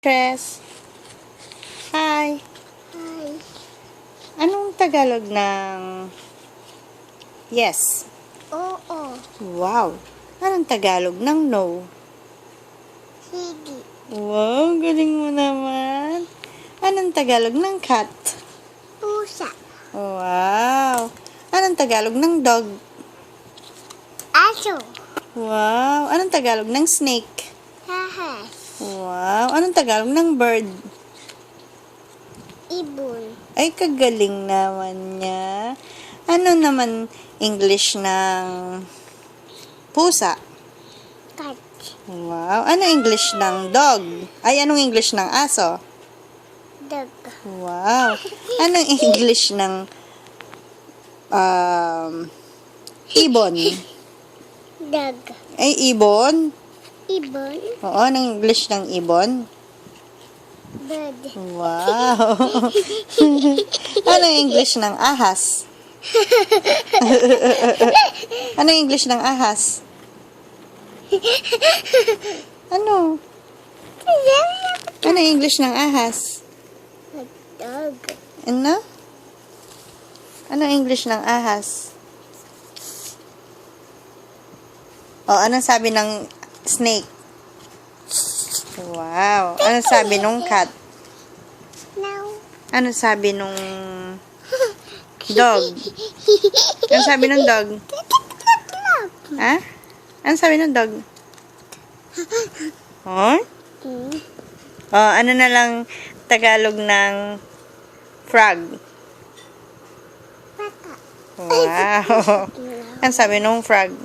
Tres. Hi. Hi. Anong Tagalog ng yes? Oo. Wow. Anong Tagalog ng no? Sige. Wow, galing mo naman. Anong Tagalog ng cat? Pusa. Wow. Anong Tagalog ng dog? Aso. Wow. Anong Tagalog ng snake? Wow. Anong Tagalog ng bird? Ibon. Ay, kagaling naman niya. Ano naman English ng pusa? Cat. Wow. Ano English ng dog? Ay, anong English ng aso? Dog. Wow. Anong English ng um, ibon? Dog. Ay, ibon? Ibon. Oo, anong English ng ibon? Bird. Wow. anong English ng ahas? anong English ng ahas? Ano? Ano English ng ahas? Dog. Ano? Ano English ng ahas? O, anong sabi ng snake? Wow. Anong sabi nung cat? No. Ano sabi nung dog? Ano sabi ng dog? Ha? Ano sabi ng dog? Oh? Hmm. Oh, ano na lang Tagalog ng frog? Wow. Ano sabi nung frog?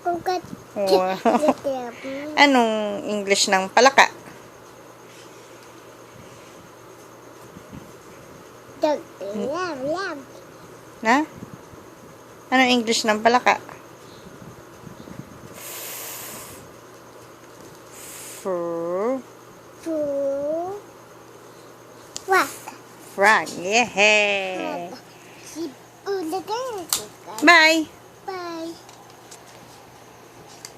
Kukat. Wow. Anong English ng palaka? Ha? Anong English ng palaka? Fur. Two. What? Frog. Yeah. Girl. Bye.